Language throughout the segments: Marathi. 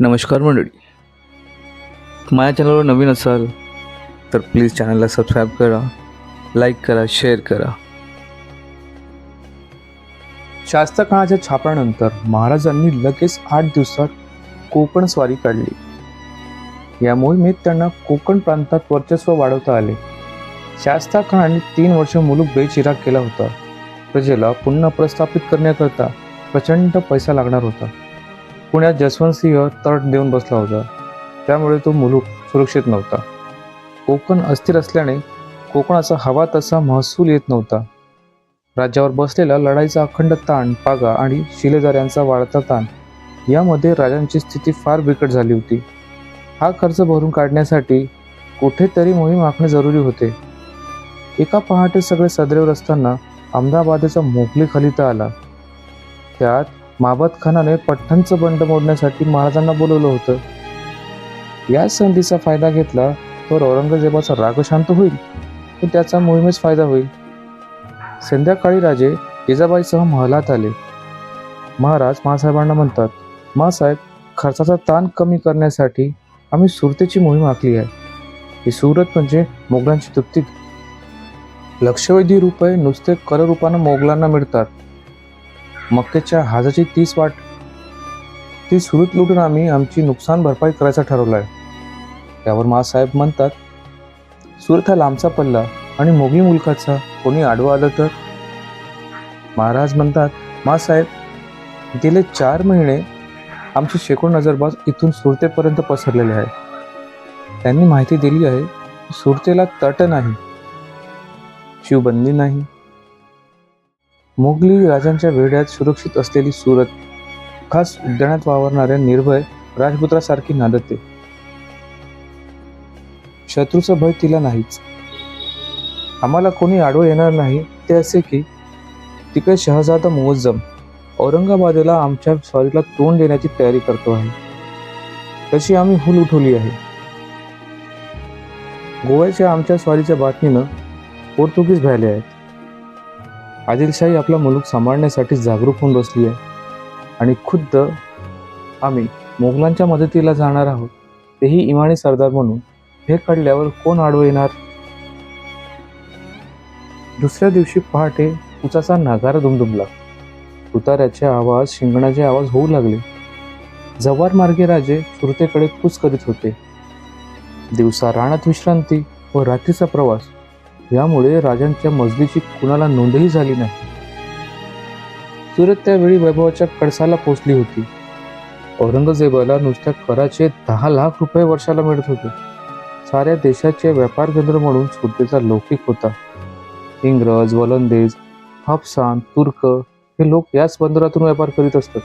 नमस्कार मंडळी. माझ्या चॅनलवर नवीन असाल तर प्लीज चॅनलला सबस्क्राईब करा लाईक करा शेअर करा. शास्त्रकाळाच्या काळाच्या महाराजांनी लगेच आठ दिवसात कोकण स्वारी काढली. या मोहिमेत त्यांना कोकण प्रांतात वर्चस्व वाढवता आले. शास्त्रकाळाने खानाने तीन वर्ष मुलूक बेचिराग केला होता. प्रजेला पुन्हा प्रस्थापित करण्याकरता प्रचंड पैसा लागणार होता. पुण्यात जसवंत सिंह तट देऊन बसला होता. त्यामुळे तो मुलूक सुरक्षित नव्हता. कोकण अस्थिर असल्याने कोकणाचा हवा तसा महसूल येत नव्हता. राज्यावर बसलेला लढाईचा अखंड ताण पागा आणि शिलेदार यांचा वाढता ताण यामध्ये राजांची स्थिती फार बिकट झाली होती. हा खर्च भरून काढण्यासाठी कुठेतरी मोहीम आखणे जरुरी होते. एका पहाटे सगळे सदरेवर असताना अहमदाबादेचा मोगली खलिता आला. त्यात माबत खानाने पठ्ठणचं बंड मोडण्यासाठी महाराजांना बोलवलं होतं. या संधीचा फायदा घेतला तर औरंगजेबाचा राग शांत होईल व त्याचा मोहिमेस फायदा होईल. संध्याकाळी राजे जिजाबाईसह महालात आले. महाराज मासाहेबांना म्हणतात मासाहेब खर्चाचा ताण कमी करण्यासाठी आम्ही सुरतेची मोहीम आखली आहे. ही सुरत म्हणजे मोगलांची तृप्ती. लक्षवेधी रुपये नुसते कररूपानं मोगलांना मिळतात. मक्केच्या हाजाची तीस वाट. ती सुरत लुटून आम्ही आमची नुकसान भरपाई करायचं ठरवलं आहे त्यावर मासाहेब म्हणतात सुरत हा लांबचा पल्ला आणि मोगी मुलकाचा कोणी आडवं आलं तर? महाराज म्हणतात मासाहेब गेले चार महिने आमची शेकडो नजरबाज इथून सुरतेपर्यंत पसरलेले आहे त्यांनी माहिती दिली आहे सुरतेला तट नाही शिवबंदी नाही मोगली राजांच्या वेढ्यात सुरक्षित असलेली सुरत खास उद्यानात वावरणाऱ्या निर्भय राजपुत्रासारखी नादते. शत्रूचं भय तिला नाहीच. आम्हाला कोणी आडवं येणार नाही ते असे की तिकडे शहजादा मुअज्जम औरंगाबादेला आमच्या स्वारीला तोंड देण्याची तयारी करतो आहे. तशी आम्ही हुल उठवली आहे. गोव्याच्या आमच्या स्वारीच्या बातमीनं पोर्तुगीज भ्याले आहेत. आदिलशाही आपला मुलूक सांभाळण्यासाठी जागरूक होऊन बसली आहे. आणि खुद्द आम्ही मोगलांच्या मदतीला जाणार आहोत. तेही इमानी सरदार म्हणून. हे कळल्यावर कोण आडवं येणार? दुसऱ्या दिवशी पहाटे उचाचा नागारा दुमदुमला. उताऱ्याचे आवाज शिंगणाचे आवाज होऊ लागले. जव्हार मार्गे राजे सुरतेकडे कूच करीत होते. दिवसा राणात विश्रांती व रात्रीचा प्रवास. यामुळे राजांच्या मजलीची कुणाला नोंदही झाली नाही. सुरत त्यावेळी वैभवाच्या कडसाला पोचली होती. औरंगजेबाला नुसत्या कराचे दहा लाख रुपये वर्षाला मिळत होते. साऱ्या देशाचे व्यापार केंद्र म्हणून सुरतेचा लौकिक होता. इंग्रज वलंदेज हापसान तुर्क हे लोक याच बंदरातून व्यापार करीत असतात.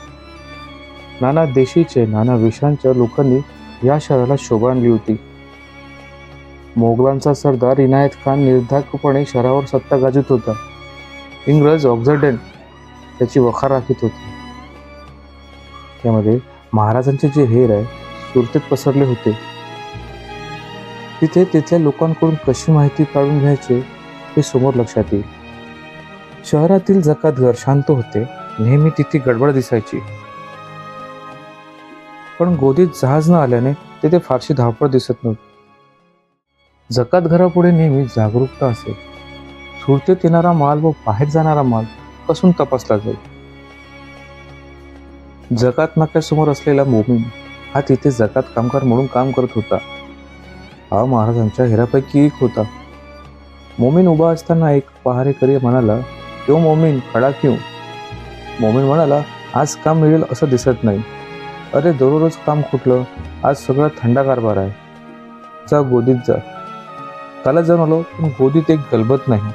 नाना देशीचे नाना वेशांच्या लोकांनी या शहराला शोभा आणली होती. मोगलांचा सरदार इनायत खान निर्धाकपणे शहरावर सत्ता गाजत होता. इंग्रज ऑक्झर्डन त्याची वखार राखीत होते. त्यामध्ये महाराजांचे जे हेर आहे सुरतेत पसरले होते. तिथे तिथल्या लोकांकडून कशी माहिती काढून घ्यायचे हे समोर लक्षात येईल. शहरातील जकात घर शांत होते नेहमी तिथे गडबड दिसायची. पण गोदीत जहाज न आल्याने तिथे फारशी धावपळ दिसत नव्हती. जकात घरापुढे नेहमी जागरूकता असेल सुरतेत येणारा माल व बाहेर जाणारा माल कसून तपासला जाईल? जकात नाक्यासमोर असलेला मोमीन हा तिथे जकात कामगार म्हणून काम करत होता. हा महाराजांच्या हेरापैकी एक होता. मोमीन उभा असताना एक पहारेकरी म्हणाला क्यों मोमीन खडा क्यों? मोमीन म्हणाला आज काम मिळेल असं दिसत नाही. अरे दररोज काम कुठलं आज सगळं थंडा कारभार आहे. जा गोदीत जा. त्याला जाऊन आलो पण गोदीत एक गलबत नाही.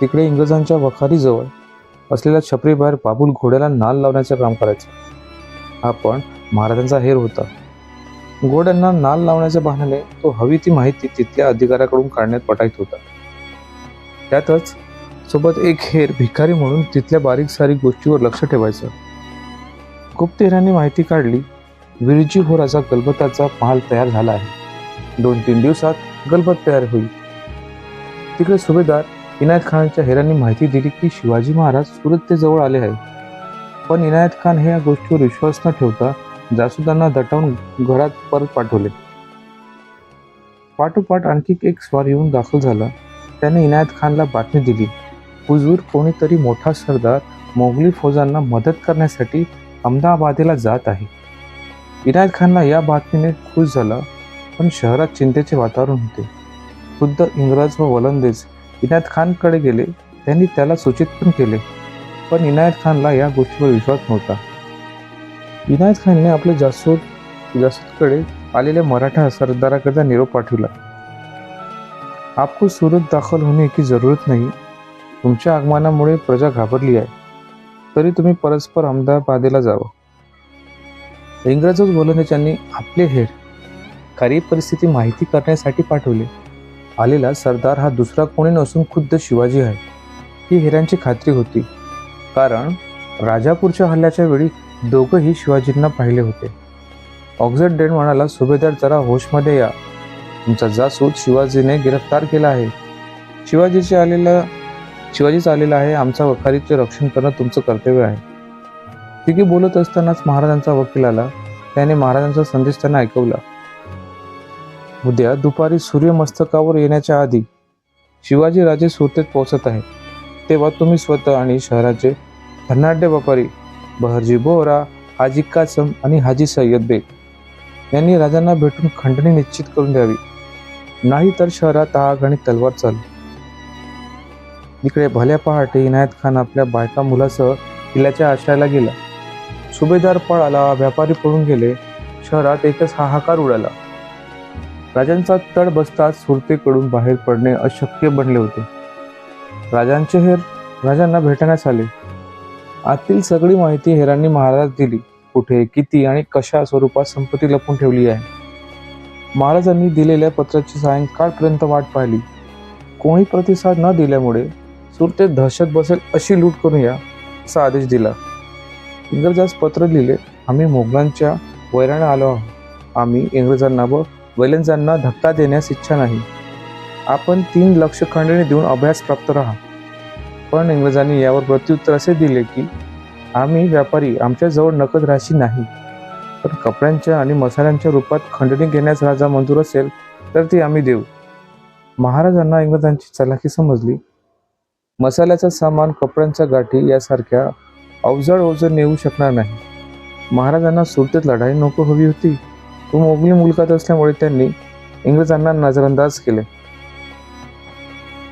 तिकडे इंग्रजांच्या वखारीजवळ असलेल्या छपरीबाहेर बाबूल घोड्याला नाल लावण्याचं काम करायचं. हा पण महाराजांचा हेर होता. घोड्यांना नाल लावण्याच्या बहाण्याने तो हवी ती माहिती तिथल्या अधिकाऱ्याकडून काढण्यात पटायत होता. त्यातच सोबत एक हेर भिकारी म्हणून तिथल्या बारीक सारीक गोष्टीवर लक्ष ठेवायचं. गुप्तहेरांनी माहिती काढली विरजी होराचा गलबताचा महाल तयार झाला आहे. दोन तीन दिवसात गलबत तयार होईल. तिकडे सुभेदार इनायत खानच्या हेरांनी माहिती दिली की शिवाजी महाराज सुरत जवळ आले आहे पण इनायत खान हे या गोष्टीवर विश्वास न ठेवता जासुदांना दटावून घरात परत पाठवले. पाठोपाठ आणखी एक स्वार येऊन दाखल झाला. त्याने इनायत खानला बातमी दिली. हुजूर कोणीतरी मोठा सरदार मोगली फौजांना मदत करण्यासाठी अहमदाबादेला जात आहे. इनायत खानला या बातमीने खुश झाला. पण शहरात चिंतेचे वातावरण होते. खुद्द इंग्रज व वलंदेज इनायत खानकडे गेले. त्यांनी त्याला सूचित पण केले. पण इनायत खानला या गोष्टीवर विश्वास नव्हता. इनायत खानने आपले जासूद जासूदकडे आलेल्या मराठा सरदाराकडचा निरोप पाठवला. आपको सुरत दाखल होणे की जरूरत नाही. तुमच्या आगमनामुळे प्रजा घाबरली आहे. तरी तुम्ही परस्पर अहमदाबादेला जावं. इंग्रजच गोलंदाजांनी आपले हेर खरी परिस्थिती माहिती करण्यासाठी पाठवले. आलेला सरदार हा दुसरा कोणी नसून खुद्द शिवाजी आहे. ही हिऱ्यांची खात्री होती. कारण राजापूरच्या हल्ल्याच्या वेळी दोघंही शिवाजींना पाहिले होते. ऑक्झर्ड डेन म्हणाला सुभेदार जरा होशमध्ये या. तुमचा जासूद शिवाजीने गिरफ्तार केला आहे. शिवाजीचे आलेला शिवाजीच आलेला आहे. आमचा वखारीचे रक्षण करणं तुमचं कर्तव्य आहे. तिघी बोलत असतानाच महाराजांचा वकील आला. त्याने महाराजांचा संदेश त्यांना ऐकवला. उद्या दुपारी सूर्यमस्तकावर येण्याच्या आधी शिवाजी राजे सुरतेत पोहोचत आहे तेव्हा तुम्ही स्वतः आणि शहराचे धनाढ्य व्यापारी बहरजी बोहरा हाजी कासम आणि हाजी सय्यद बेग यांनी राजांना भेटून खंडणी निश्चित करून द्यावी. नाही तर शहरात आग आणि तलवार चालू. इकडे भल्या पहाटे इनायत खान आपल्या बायका मुलासह किल्ल्याच्या आश्रयाला गेला. सुभेदार पळाला व्यापारी पळून गेले. शहरात एकच हाहाकार उडाला. राजांचा तड बसताच सुरतेकडून बाहेर पडणे अशक्य बनले होते. राजांचे हेर राजांना भेटण्यास आले. आतील सगळी माहिती हेरांनी महाराज दिली. कुठे किती आणि कशा स्वरूपात संपत्ती लपून ठेवली आहे? महाराजांनी दिलेल्या पत्राची सायंकाळपर्यंत वाट पाहिली. कोणी प्रतिसाद न दिल्यामुळे सुरतेत दहशत बसेल अशी लूट करूया असा आदेश दिला. इंग्रजास पत्र लिहिले आम्ही मोगलांच्या वैराने आलो आहोत. आम्ही इंग्रजांना व वैलंजांना धक्का देण्यास इच्छा नाही. आपण तीन लक्ष खंडणी देऊन अभ्यास प्राप्त राहा. पण इंग्रजांनी यावर प्रत्युत्तर असे दिले की आम्ही व्यापारी आमच्याजवळ नकद राशी नाही. पण कपड्यांच्या आणि मसाल्यांच्या रूपात खंडणी घेण्यास राजा मंजूर असेल तर ती आम्ही देऊ. महाराजांना इंग्रजांची चलाखी समजली. मसाल्याचा सामान कपड्यांच्या गाठी यासारख्या अवजड ओझं नेऊ शकणार नाही. महाराजांना सुरतेत लढाई नको हवी होती. तो मोगली मुलकात असल्यामुळे त्यांनी इंग्रजांना नजरअंदाज केले.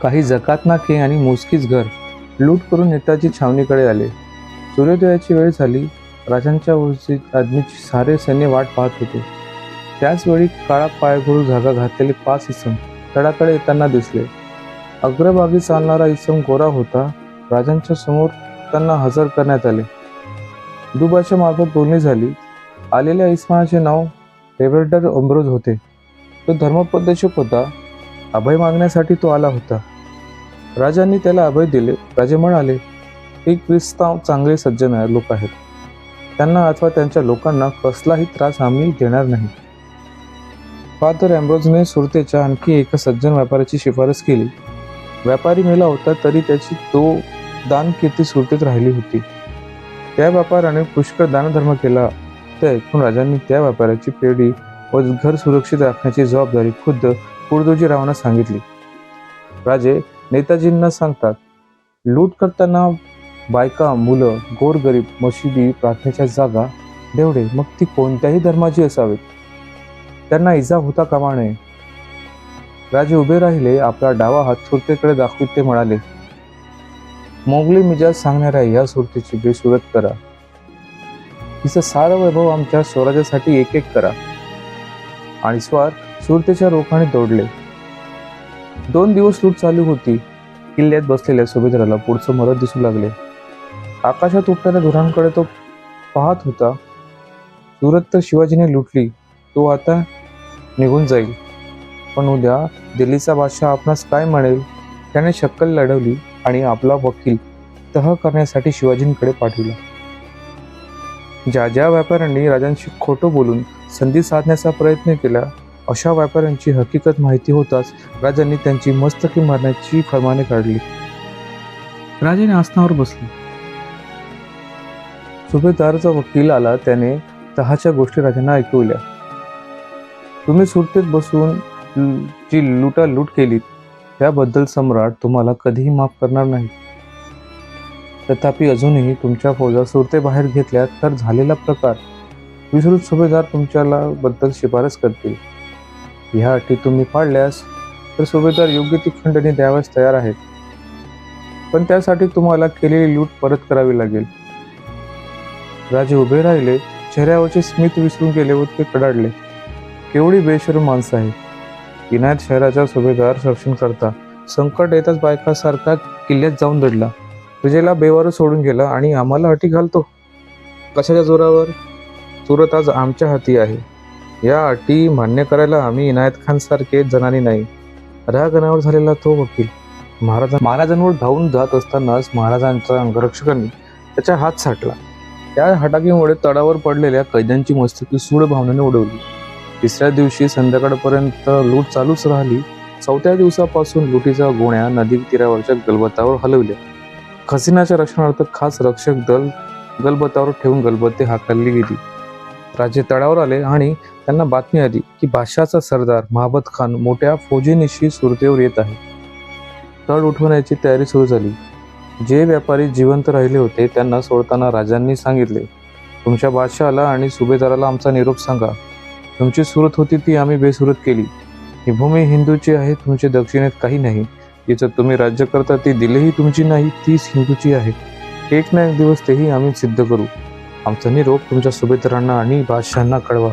काही जकात नाके आणि मोजकीच घर लूट करून नेताजी छावणीकडे आले. सूर्योदयाची वेळ झाली. राजांच्या उर्जीत आदमीची सारे सैन्य वाट पाहत होते. त्याचवेळी काळा पायघोडू धागा घातलेले पाच इसम तडाकडे येताना दिसले. अग्रभागी चालणारा इसम गोरा होता. राजांच्या समोर त्यांना हजर करण्यात आले. दुबाच्या मार्फत बोलणी झाली. आलेल्या इस्मानाचे नाव रेव्हर्डर अम्ब्रोज होते. तो धर्मोपदेशक होता अभय मागण्यासाठी तो आला होता. राजांनी त्याला अभय दिले. राजे म्हणाले हे क्रिस्ताव चांगले सज्जन लोक आहेत. त्यांना अथवा त्यांच्या लोकांना कसलाही त्रास आम्ही देणार नाही. फादर अँब्रोजने सुरतेच्या आणखी एका सज्जन व्यापाऱ्याची शिफारस केली. व्यापारी मेला होता तरी त्याची तो दान कीर्ती सुरतेत राहिली होती. त्या व्यापाऱ्याने पुष्कळ दानधर्म केला. ते ऐकून राजांनी त्या व्यापाऱ्याची पेढी व घर सुरक्षित राखण्याची जबाबदारी खुद्द रावांना सांगितली. राजे नेताजींना सांगतात लूट करताना बायका मुलं गोरगरीब मशिदी प्रार्थनेच्या जागा देवडे मग ती कोणत्याही धर्माची असावेत. त्यांना इजा होता कामा नये. राजे उभे राहिले आपला डावा हात सुरतेकडे दाखवित ते म्हणाले मोगली मिजाज सांगणाऱ्या या सुरतेची बेसुरत करा. हिचं सारं वैभव आमच्या स्वराज्यासाठी एक एक करा. आणि स्वार सुरतेच्या रोखाने दौडले. दोन दिवस लूट चालू होती. किल्ल्यात बसलेल्या सुभेदाराला पुढचं मदत दिसू लागले. आकाशात उठणाऱ्या धुरांकडे तो पाहत होता. सुरत तर शिवाजीने लुटली. तो आता निघून जाईल. पण उद्या दिल्लीचा बादशाह आपणास काय म्हणेल? त्याने शक्कल लढवली आणि आपला वकील तह करण्यासाठी शिवाजींकडे पाठवला. ज्या ज्या व्यापाऱ्यांनी राजांशी खोटं बोलून संधी साधण्याचा प्रयत्न केला अशा व्यापाऱ्यांची हकीकत माहिती होताच राजांनी त्यांची मस्तकी मारण्याची फरमाने काढली. राजाने आसनावर बसले. सुभेदारचा वकील आला त्याने तहाच्या गोष्टी राजांना ऐकवल्या. तुम्ही सुरतेत बसून जी जी लुटालूट केलीत त्याबद्दल सम्राट तुम्हाला कधीही माफ करणार नाही. तथापि अजूनही तुमच्या फौजा सुरतेबाहेर घेतल्या तर झालेला प्रकार विसृत सुभेदार तुमच्याला बद्दल शिफारस करतील. ह्या अटी तुम्ही पाळल्यास तर सुभेदार योग्य ती खंडणी द्यावयास तयार आहेत. पण त्यासाठी तुम्हाला केलेली लूट परत करावी लागेल. राजे उभे राहिले चेहऱ्यावरचे स्मित विसरून गेले व ते कडाडले केवढी बेशरम माणसं आहे इनायत शहराचा सुभेदार संरक्षण करता संकट येताच बायकासारखा किल्ल्यात जाऊन दडला. विजयला बेवारू सोडून गेला आणि आम्हाला अटी घालतो. कशाच्या जोरावर? सुरत आज आमच्या हाती आहे. या अटी मान्य करायला आम्ही इनायत खान सारखे जणांनी नाही. रागनावर झालेला तो वकील. महाराज महाराजांवर धावून जात असतानाच महाराजांच्या अंगरक्षकांनी त्याचा हात साठला. त्या हटाकीमुळे तडावर पडलेल्या कैद्यांची मस्तकी सूड भावनेने उडवली. तिसऱ्या दिवशी संध्याकाळपर्यंत लूट चालूच राहिली. चौथ्या दिवसापासून लुटीच्या गोण्या नदी तीरावरच्या गलबतावर हलवल्या. खजिनाच्या रक्षणार्थ खास रक्षक दल गलबतावर ठेवून गलबते हाकलली गेली. राजे तळावर आले आणि त्यांना बातमी आली की बादशाचा सरदार महाबत खान मोठ्या फौजेनिशी सुरतेवर येत आहे. तळ उठवण्याची तयारी सुरू झाली. जे व्यापारी जिवंत राहिले होते त्यांना सोडताना राजांनी सांगितले तुमच्या बादशहाला आणि सुभेदाराला आमचा निरोप सांगा. तुमची सुरत होती ती आम्ही बेसुरत केली. ही भूमी हिंदूची आहे तुमचे दक्षिणेत काही नाही. तिचं तुम्ही राज्य करता ती दिलेही तुमची नाही तीच हिंदूची आहे. एक ना एक दिवस तेही आम्ही सिद्ध करू. आमचा निरोप तुमच्या सुभेदारांना आणि बादशहांना कळवा.